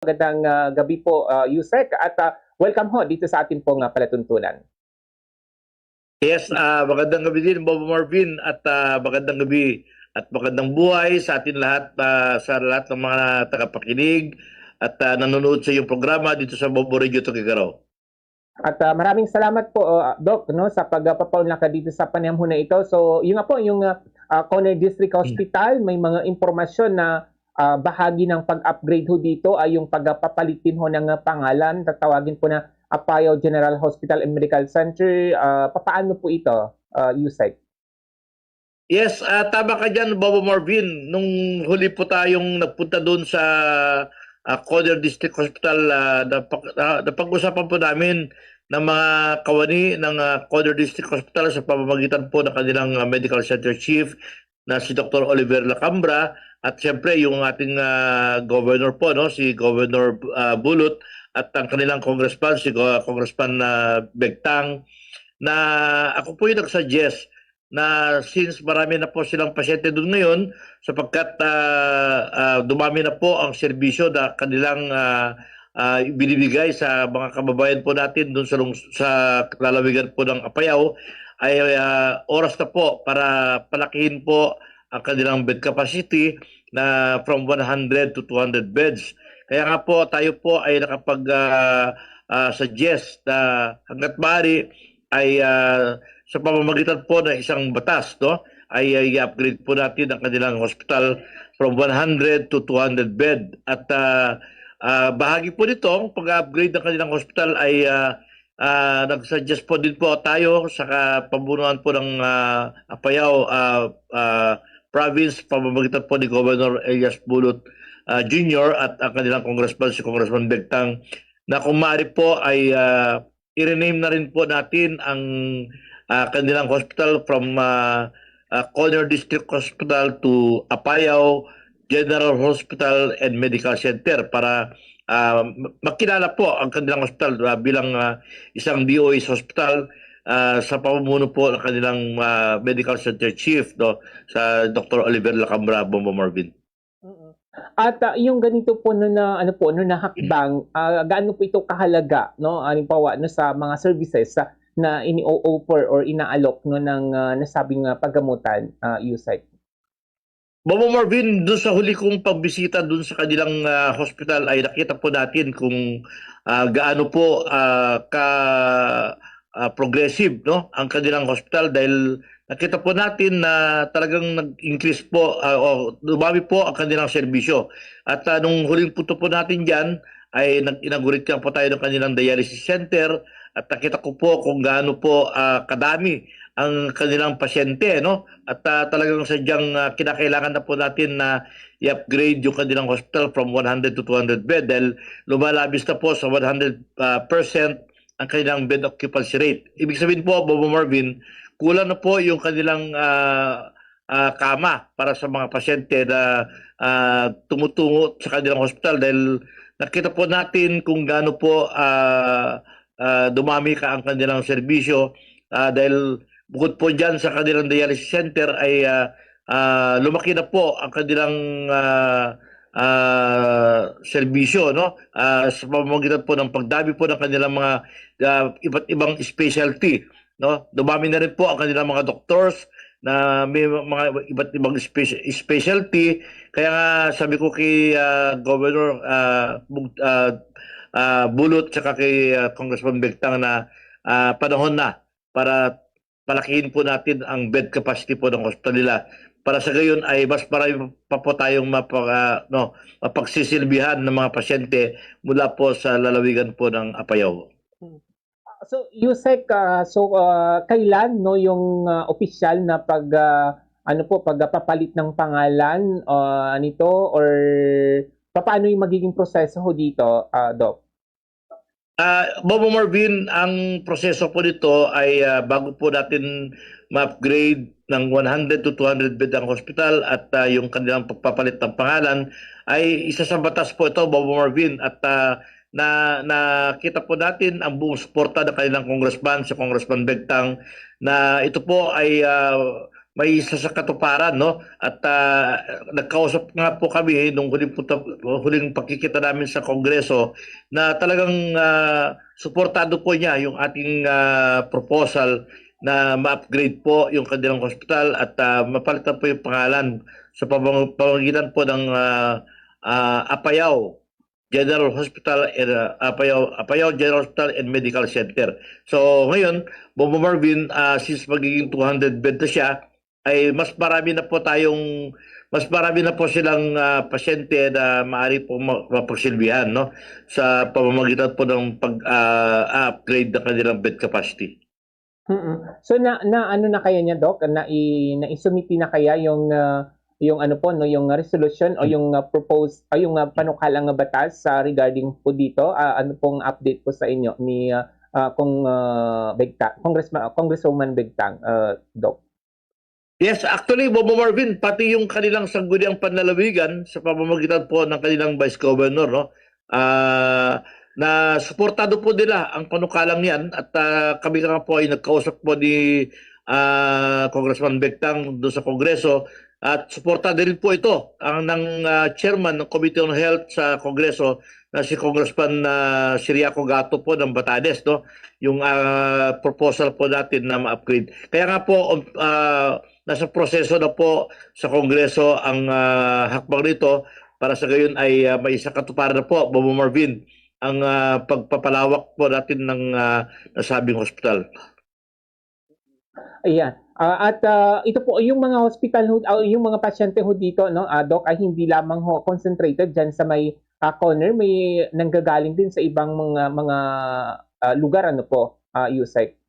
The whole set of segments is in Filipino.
Magandang ah, gabi po, uh, Yusek, at ah, welcome ho dito sa ating pong uh, palatuntunan. Yes, ah magandang gabi din, Bobo Marvin, at ah, magandang gabi at magandang buhay sa atin lahat, ah, sa lahat ng mga tagapakinig at ah, nanonood sa iyong programa dito sa Bobo Radio Tugigaraw. At ah, maraming salamat po, ah, Doc, no, sa pagpapaunlak ka dito sa panahon na ito. So, yun nga po, yung uh, Conner District Hospital, may mga impormasyon na ah, bahagi ng pag-upgrade ho dito ay yung pagpapalitin ho ng ah, pangalan, tatawagin po na Apayao General Hospital and Medical Center. Ah, papaano po ito, uh, Yusek? Yes, ah, tama ka dyan, Bobo Marvin. Nung huli po tayong nagpunta doon sa uh, Coder District Hospital, ah, napag- ah, napag-usapan po namin ng mga kawani ng uh, Coder District Hospital sa pamamagitan po ng kanilang ah, Medical Center Chief na si Dr. Oliver Lacambra at siyempre yung ating ah, governor po, no, si Governor ah, Bulot at ang kanilang congressman, si Congressman ah, Begtang, na ako po yung nag-suggest na since marami na po silang pasyente doon ngayon sapagkat ah, ah, dumami na po ang serbisyo na kanilang ah, ah, binibigay sa mga kababayan po natin doon sa, sa lalawigan po ng Apayao ay ah, oras na po para palakihin po ang kanilang bed capacity na from 100 to 200 beds. Kaya nga po tayo po ay nakapag ah, ah, suggest na hanggat maaari ay ah, sa pamamagitan po ng isang batas no ay ay upgrade po natin ang kanilang hospital from 100 to 200 bed at ah, ah, bahagi po nito ang pag-upgrade ng kanilang hospital ay ah, ah, nag-suggest po din po tayo sa pambunuan po ng ah, Apayao ah, ah, province pamamagitan po ni Governor Elias Bulot ah, Jr. at ang kanilang congressman si Congressman Begtang na kung maaari po ay ah, i-rename na rin po natin ang ah, kanilang hospital from uh, Corner District Hospital to Apayao General Hospital and Medical Center para ah, makilala po ang kanilang hospital ah, bilang ah, isang DOH hospital ah, sa pamumuno po ng kanilang ah, Medical Center Chief no sa Dr. Oliver Lacambra Bombo Marvin. At ah, yung ganito po no na ano po no na hakbang, ah, gaano po ito kahalaga no halimbawa no sa mga services ah, na ini-offer or inaalok no ng ah, nasabing ah, paggamutan uh, USAID. Bobo Marvin, doon sa huli kong pagbisita doon sa kanilang ah, hospital ay nakita po natin kung ah, gaano po ah, ka ah, progressive no ang kanilang hospital dahil nakita po natin na talagang nag-increase po ah, o dumami po ang kanilang serbisyo. At ah, nung huling punto po natin diyan ay nag-inaugurate nga po tayo ng kanilang dialysis center at nakita ko po kung gaano po ah, kadami ang kanilang pasyente no at ah, talagang sadyang ah, kinakailangan na po natin na i-upgrade yung kanilang hospital from 100 to 200 bed dahil lumalabis na po sa 100 ah, percent ang kanilang bed occupancy rate. Ibig sabihin po, Bobo Marvin, kulang na po yung kanilang ah, ah, kama para sa mga pasyente na ah, tumutungo sa kanilang hospital dahil nakita po natin kung gaano po ah, ah, dumami ka ang kanilang serbisyo ah, dahil bukod po dyan sa kanilang dialysis center ay ah, ah, lumaki na po ang kanilang ah, ah, serbisyo no? Ah, sa pamamagitan po ng pagdami po ng kanilang mga ah, iba't ibang specialty no? Dumami na rin po ang kanilang mga doctors na may mga iba't ibang speci- specialty. Kaya nga sabi ko kay ah, Governor Bug- ah, ah, Bulot tsaka kay ah, Congressman Begtang na ah, panahon na para palakihin po natin ang bed capacity po ng hospital nila para sa gayon ay mas marami pa po tayong mapag, ah, no, mapagsisilbihan ng mga pasyente mula po sa lalawigan po ng Apayao. So USEC ah, so ah, kailan no yung ah, opisyal na pag ah, ano po pagpapalit ng pangalan ah, nito or paano yung magiging proseso ho dito, ah, Doc? Ah, Bobo Marvin, ang proseso po nito ay ah, bago po natin ma-upgrade ng 100 to 200 bed ang hospital at ah, yung kanilang pagpapalit ng pangalan ay isa sa batas po ito, Bobo Marvin, at ah, na nakita po natin ang buong suporta ng kanilang congressman, si Congressman Begtang, na ito po ay ah, may isa sa katuparan no at ah, nagkausap nga po kami nung huling punta, huling pagkikita namin sa kongreso na talagang ah, suportado po niya yung ating ah, proposal na ma-upgrade po yung kanilang hospital at ah, mapalitan po yung pangalan sa pamamagitan po ng ah, ah, Apayao General Hospital and uh, Apayao, Apayao General Hospital and Medical Center. So ngayon, Bobo Marvin, ah, since magiging 200 bed na siya, ay mas marami na po tayong mas marami na po silang ah, pasyente na maaari po ma- mapagsilbihan no sa pamamagitan po ng pag-upgrade ng kanilang bed capacity. Mm-mm. So na, na ano na kaya niya doc na i, na isumiti na kaya yung ah, yung ano po no yung resolution o yung uh, propose o yung uh, panukalang batas sa regarding po dito Ah, ano pong update po sa inyo ni ah, ah, kung uh, Begtang Congressman Congresswoman Begtang uh, doc. Yes, actually, Bobo Marvin, pati yung kanilang sangguniang panlalawigan sa pamamagitan po ng kanilang Vice Governor, no? Ah, na suportado po nila ang panukalang yan at ah, kami nga po ay nagkausap po ni ah, Congressman Bectang doon sa Kongreso at suportado rin po ito ang ng ah, chairman ng Committee on Health sa Kongreso na si Congressman uh, Siriaco Gato po ng Batanes no yung ah, proposal po natin na ma-upgrade kaya nga po um, ah, nasa proseso na po sa Kongreso ang ah, hakbang nito para sa gayon ay ah, may isang katuparan na po, Bobo Marvin, ang ah, pagpapalawak po natin ng ah, nasabing hospital. Ayan. Ah, at ah, ito po yung mga hospital ho, ah, yung mga pasyente ho dito no, ah, doc ay hindi lamang ho concentrated diyan sa may ah, corner, may nanggagaling din sa ibang mga mga ah, lugar ano po, ah, Yusek.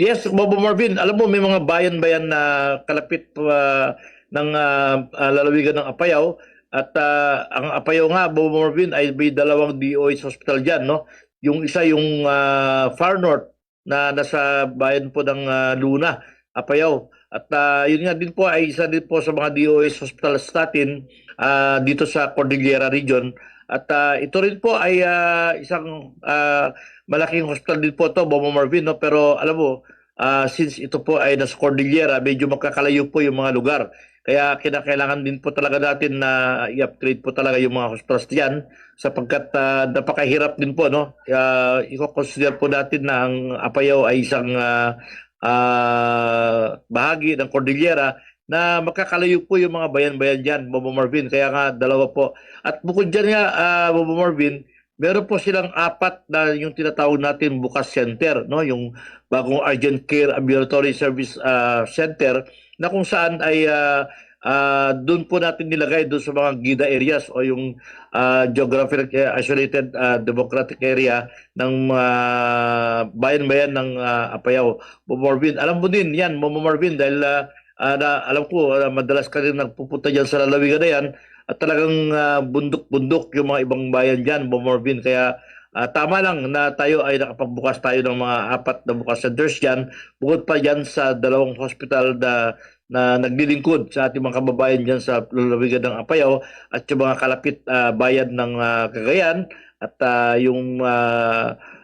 Yes, Bobo Marvin, alam mo may mga bayan-bayan na kalapit ah, ng ah, lalawigan ng Apayao at ah, ang Apayao nga, Bobo Marvin, ay may dalawang DOH hospital dyan, no? Yung isa yung ah, Far North na nasa bayan po ng ah, Luna, Apayao. At ah, yun nga din po ay isa din po sa mga DOH hospital sa atin ah, dito sa Cordillera region. At ah, ito rin po ay ah, isang ah, malaking hospital din po to, Bobo Marvin, no? pero alam mo, ah, since ito po ay nasa Cordillera, medyo magkakalayo po yung mga lugar. Kaya kinakailangan din po talaga natin na i-upgrade po talaga yung mga hospitals diyan sapagkat ah, napakahirap din po no. Uh, i-consider po natin na ang Apayao ay isang ah, ah, bahagi ng Cordillera na makakalayo po yung mga bayan-bayan diyan, Bobo Marvin. Kaya nga dalawa po. At bukod diyan nga ah, Bobo Marvin, meron po silang apat na yung tinatawag natin bukas center, no? Yung bagong urgent care ambulatory service ah, center na kung saan ay ah, ah, doon po natin nilagay doon sa mga gida areas o yung ah, geographic eh, isolated ah, democratic area ng ah, bayan-bayan ng ah, Apayao. Bobo Marvin, alam mo din yan, Momo Marvin, dahil ah, ah, na, alam ko ah, madalas ka rin nagpupunta dyan sa lalawigan na yan at talagang ah, bundok-bundok yung mga ibang bayan dyan, Bobo Marvin. Kaya ah, tama lang na tayo ay nakapagbukas tayo ng mga apat na bukas centers dyan. Bukod pa dyan sa dalawang hospital na, na naglilingkod sa ating mga kababayan dyan sa lalawigan ng Apayao at yung mga kalapit ah, bayan ng ah, Cagayan at ah, yung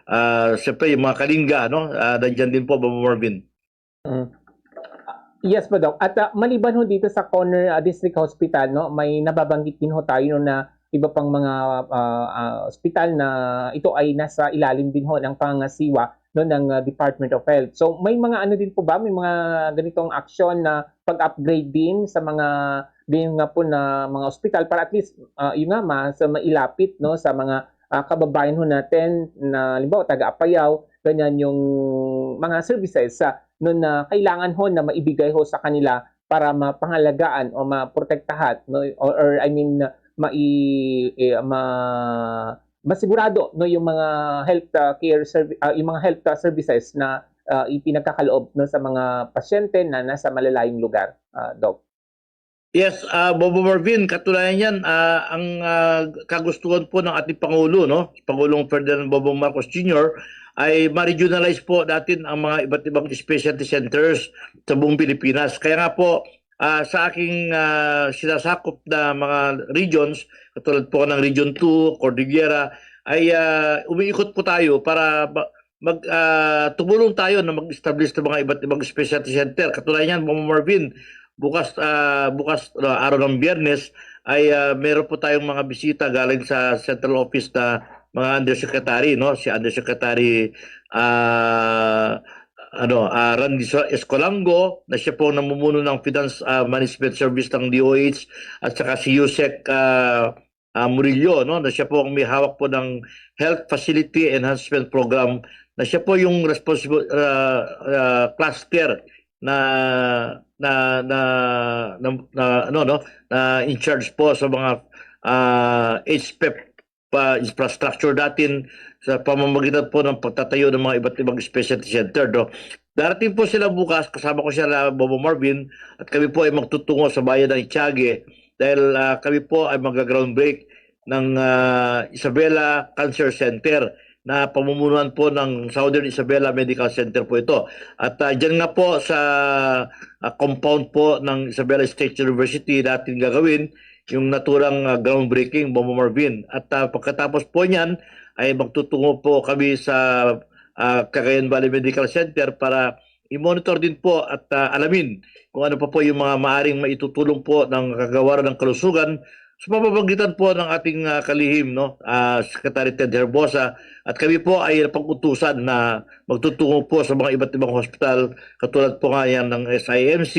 uh, siyempre yung mga Kalinga, no? Uh, nandyan din po, Bobo Marvin. Mm. Yes Doc. At ah, maliban ho dito sa Corner ah, District Hospital, no, may nababanggit din ho tayo no, na iba pang mga ah, ah, hospital na ito ay nasa ilalim din ho ng pangasiwa no, ng ah, Department of Health. So may mga ano din po ba, may mga ganitong aksyon na pag-upgrade din sa mga din nga po na mga hospital para at least ah, yun nga mas mailapit no sa mga ah, kababayan ho natin na limbawa taga Apayao, ganyan yung mga services sa no na kailangan ho na maibigay ho sa kanila para mapangalagaan o maprotektahan no or, or I mean mai eh, ma masigurado no yung mga health uh, care servi- uh, yung mga health uh, services na uh, ipinagkakaloob no sa mga pasyente na nasa malalayong lugar uh, doc Yes, uh, Bobo Marvin, katulayan yan, ah, ang ah, kagustuhan po ng ating Pangulo, no? Pangulong Ferdinand Bobo Marcos Jr., ay ma-regionalize po natin ang mga iba't ibang specialty centers sa buong Pilipinas. Kaya nga po, ah, sa aking ah, sinasakop na mga regions, katulad po ng Region 2, Cordillera, ay ah, umiikot po tayo para mag ah, tumulong tayo na mag-establish ng mga iba't ibang specialty center. Katulad niyan, Mama Marvin, bukas ah, bukas ah, araw ng Biyernes ay ah, meron po tayong mga bisita galing sa central office na mga undersecretary, no? Si Undersecretary ah ano, ah, Randy Escolango na siya po namumuno ng Finance ah, Management Service ng DOH at saka si Yusek ah, ah, Murillo no? Na siya po ang may hawak po ng Health Facility Enhancement Program. Na siya po yung responsible ah, ah, cluster na na na na, na ano no? Na in charge po sa mga ah, HPEP pa infrastructure natin sa pamamagitan po ng pagtatayo ng mga iba't ibang specialty center. No? Darating po sila bukas, kasama ko siya na Bobo Marvin, at kami po ay magtutungo sa bayan ng Itiage dahil ah, kami po ay mag-ground break ng ah, Isabela Cancer Center na pamumunuan po ng Southern Isabela Medical Center po ito. At uh, dyan nga po sa ah, compound po ng Isabela State University natin gagawin yung naturang ah, groundbreaking Bobo Marvin. At ah, pagkatapos po niyan ay magtutungo po kami sa ah, Cagayan Valley Medical Center para i-monitor din po at ah, alamin kung ano pa po yung mga maaring maitutulong po ng kagawaran ng kalusugan sa pamamagitan po ng ating ah, kalihim, no? ah, Secretary Ted Herbosa. At kami po ay napag-utusan na magtutungo po sa mga iba't ibang hospital katulad po nga yan ng SIMC,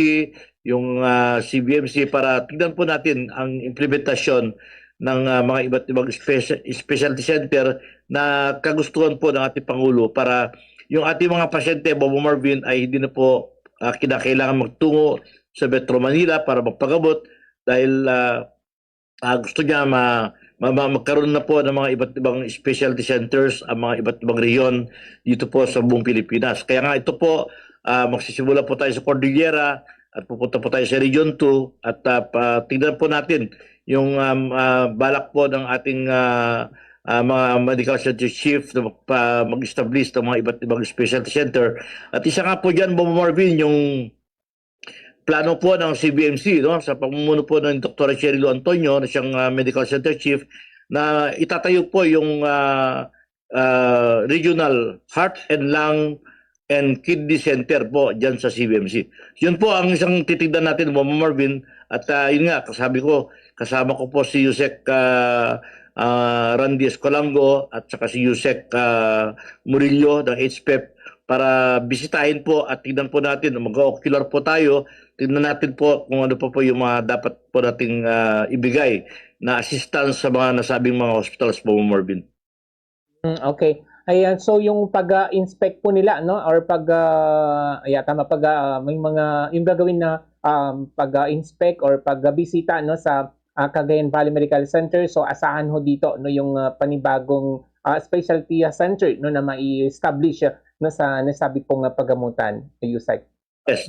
yung ah, CBMC para tignan po natin ang implementasyon ng ah, mga iba't ibang speci- specialty center na kagustuhan po ng ating Pangulo para yung ating mga pasyente, Bobo Marvin, ay hindi na po ah, kinakailangan magtungo sa Metro Manila para magpagamot dahil ah, ah, gusto niya ma, ma- ma- magkaroon na po ng mga iba't ibang specialty centers ang mga iba't ibang rehiyon dito po sa buong Pilipinas. Kaya nga ito po, ah, magsisimula po tayo sa Cordillera at pupunta po tayo sa Region 2 at ah, pa- tignan po natin yung um, ah, balak po ng ating ah, ah, mga medical center chief na magpa- mag-establish ng mga iba't ibang specialty center. At isa nga po dyan, Bobo Marvin, yung plano po ng CBMC no sa pamumuno po ng Dr. Cherilo Antonio na siyang ah, medical center chief na itatayo po yung ah, ah, regional heart and lung and kidney center po diyan sa CBMC. Yun po ang isang titignan natin Mama Marvin at ah, yun nga kasabi ko kasama ko po si Yusek ah, ah, Randy Escolango at saka si Yusek ah, Murillo ng HPEP para bisitahin po at tignan po natin, mag-ocular po tayo, tignan natin po kung ano pa po yung mga dapat po nating ah, ibigay na assistance sa mga nasabing mga hospitals po, Morbin. Mm, okay. Ayan, so yung pag-inspect po nila, no? Or pag, uh, yeah, tama, pag ah, may mga, yung gagawin na um, pag-inspect or pag-bisita, no, sa ah, Cagayan Valley Medical Center. So, asahan ho dito, no, yung ah, panibagong ah, specialty center, no, na mai-establish, ah, no, sa nasabi pong ah, paggamutan, USAID. Yes.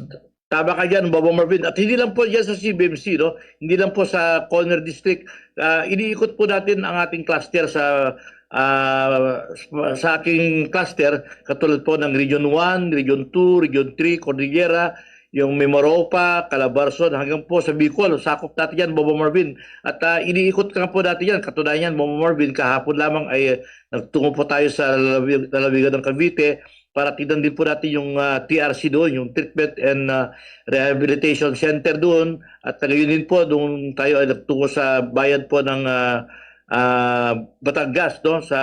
Tama ka dyan, Bobo Marvin. At hindi lang po dyan sa CBMC, no? hindi lang po sa Corner District. Ah, iniikot po natin ang ating cluster sa ah, sa aking cluster, katulad po ng Region 1, Region 2, Region 3, Cordillera, yung Memoropa, Calabarzon, hanggang po sa Bicol. Sakop natin yan, Bobo Marvin. At ah, iniikot ka po natin yan. Katunayan, Bobo Marvin, kahapon lamang ay eh, nagtungo po tayo sa lalawig- lalawigan ng Cavite para tignan din po natin yung ah, TRC doon, yung Treatment and ah, Rehabilitation Center doon. At ngayon din po, doon tayo ay nagtungo sa bayan po ng ah, ah, Batangas, no? sa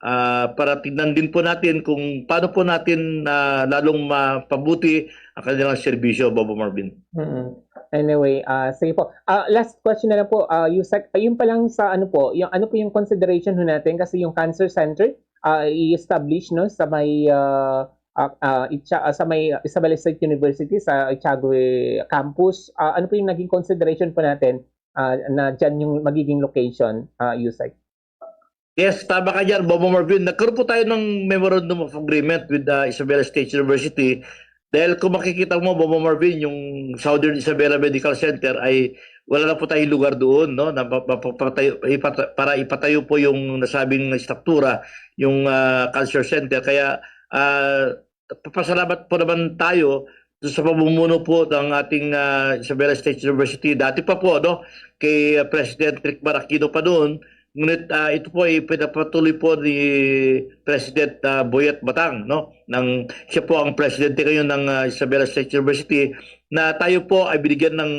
ah, para tignan din po natin kung paano po natin na lalong mapabuti ang kanilang serbisyo, Bobo Marvin. mm Anyway, ah sige po. Ah last question na lang po, uh, Yusek, ayun pa lang sa ano po, yung ano po yung consideration ho natin kasi yung cancer center ah i-establish no sa may ah ah, ah, Itcha- ah, sa may Isabela State University sa Ichagwe campus. Ah, ano po yung naging consideration po natin ah, na diyan yung magiging location, ah Yusek? Yes, tama ka dyan, Bobo Marvin. Nagkaroon po tayo ng Memorandum of Agreement with the Isabela State University dahil kung makikita mo, Bobo Marvin, yung Southern Isabela Medical Center ay wala na po tayong lugar doon no na pa- pa- papatayo- ipata- para ipatayo po yung nasabing struktura yung ah, cancer center kaya ah, papasalamat po naman tayo sa pamumuno po ng ating ah, Isabela State University dati pa po no kay President Rick Maracino pa noon Ngunit ah, ito po ay pinapatuloy po ni President ah, Boyet Batang, no? Ng, siya po ang presidente ngayon ng ah, Isabela State University na tayo po ay binigyan ng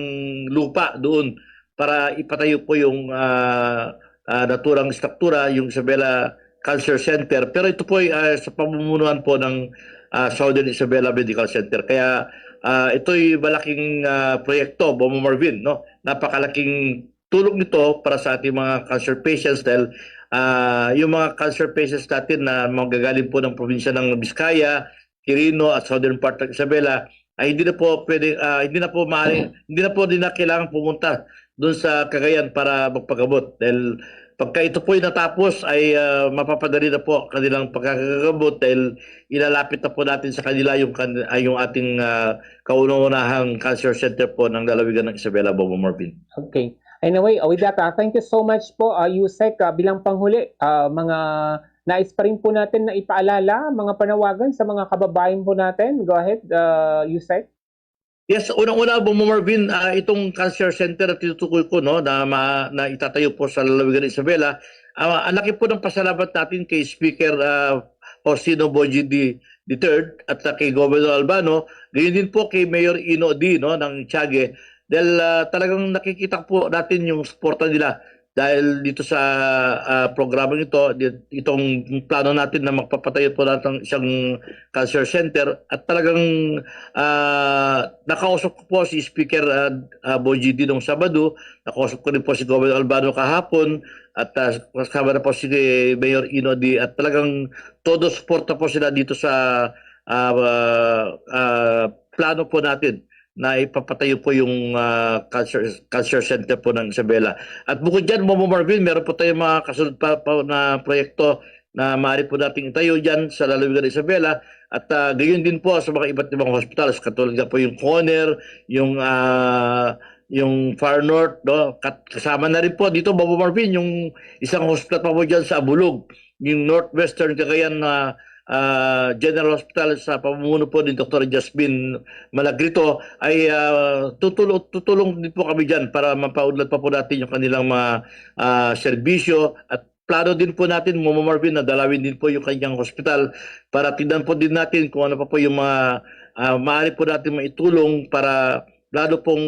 lupa doon para ipatayo po yung ah, ah, naturang struktura, yung Isabela Cancer Center. Pero ito po ay ah, sa pamumunuan po ng ah, Southern Isabela Medical Center. Kaya ah, ito'y malaking ah, proyekto, Bomo Marvin, no? Napakalaking tulong nito para sa ating mga cancer patients dahil ah, yung mga cancer patients natin na manggagaling po ng probinsya ng Vizcaya, Quirino at southern part ng Isabela ay hindi na po pwede ah, hindi na po maaari, hindi na po din na kailangan pumunta doon sa Cagayan para magpagamot dahil pagka ito po ay natapos ay ah, mapapadali na po kanilang pagkakagamot dahil ilalapit na po natin sa kanila yung kan- ay yung ating uh, kauna-unahang cancer center po ng lalawigan ng Isabela Bobo Marvin. Okay. Anyway, uh, with that, uh, thank you so much po, uh, Yusek. Uh, bilang panghuli, uh, mga nais pa rin po natin na ipaalala, mga panawagan sa mga kababayan po natin. Go ahead, uh, Yusek. Yes, unang-una Bobo Marvin, ah, itong cancer center na tinutukoy ko no na, ma, na itatayo po sa lalawigan ng Isabela. Ah, ang laki po ng pasalamat natin kay Speaker uh, Faustino Boji. III at uh, kay Governor Albano, gayon din po kay Mayor Ino D no ng Tiague dahil ah, talagang nakikita po natin yung suporta nila dahil dito sa ah, programa ito, itong plano natin na magpapatayo po natin ng isang cancer center. At talagang ah, nakausap ko po si Speaker uh, uh, Boji D nung Sabado, nakausap ko rin po si Governor Albano kahapon. At uh, kasama na po si Mayor Ino D at talagang todo suporta po sila dito sa ah, ah, plano po natin na ipapatayo po yung ah, cancer cancer center po ng Isabela. At bukod diyan, Momo Marvin, meron po tayong mga kasunod pa, pa na proyekto na maaari po nating itayo diyan sa lalawigan ng Isabela at ah, gayon din po sa mga iba't ibang hospitals katulad nga po yung Conner, yung ah, yung Far North, no? Kasama na rin po dito, Bobo Marvin, yung isang hospital pa po dyan sa Abulog, yung Northwestern Cagayan na ah, General Hospital sa pamumuno po ni Dr. Jasmine Malagrito ay ah, tutulong, tutulong din po kami dyan para mapaunlad pa po natin yung kanilang mga ah, serbisyo at plano din po natin, Momo Marvin, na dalawin din po yung kanyang hospital para tignan po din natin kung ano pa po yung mga ah, maaari po natin maitulong para lalo pong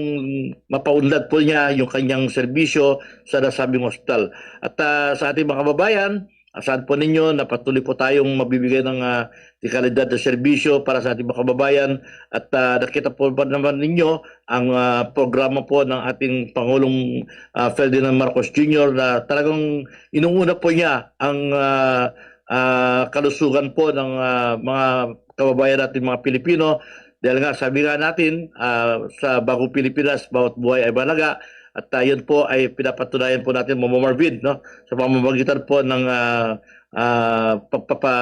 mapaunlad po niya yung kanyang serbisyo sa nasabing hospital. At ah, sa ating mga kababayan, asahan po ninyo na patuloy po tayong mabibigay ng uh, kalidad na serbisyo para sa ating mga kababayan at ah, nakita po ba naman ninyo ang ah, programa po ng ating Pangulong ah, Ferdinand Marcos Jr. na talagang inuuna po niya ang ah, ah, kalusugan po ng ah, mga kababayan natin mga Pilipino dahil nga sabi nga natin ah, sa bagong Pilipinas bawat buhay ay malaga at uh, yun po ay pinapatunayan po natin Momo Marvin no sa pamamagitan po ng ah, pagpapa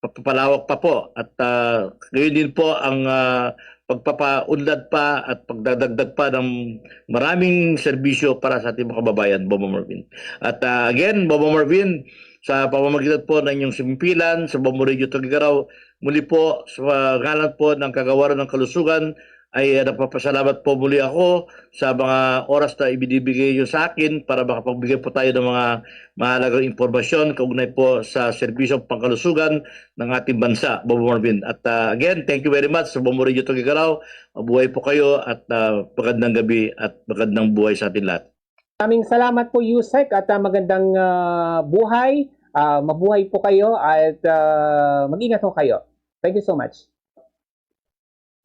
pagpapalawak pa po at uh, ngayon din po ang ah, pagpapaunlad pa at pagdadagdag pa ng maraming serbisyo para sa ating mga kababayan, Bobo Marvin. At ah, again, Bobo Marvin, sa pamamagitan po ng inyong simpilan, sa Bobo Radio Tugigaraw, muli po sa ngalan po ng kagawaran ng kalusugan, ay uh, nagpapasalamat po muli ako sa mga oras na ibinibigay nyo sa akin para makapagbigay po tayo ng mga mahalagang impormasyon kaugnay po sa serbisyong pangkalusugan ng ating bansa, Bobo Marvin. At uh, again, thank you very much sa Bobo Radio Tugigaraw. Mabuhay po kayo at uh, magandang gabi at magandang buhay sa atin lahat. Maraming salamat po, Yusek, at uh, magandang uh, buhay. Uh, mabuhay po kayo at uh, mag-ingat po kayo. Thank you so much.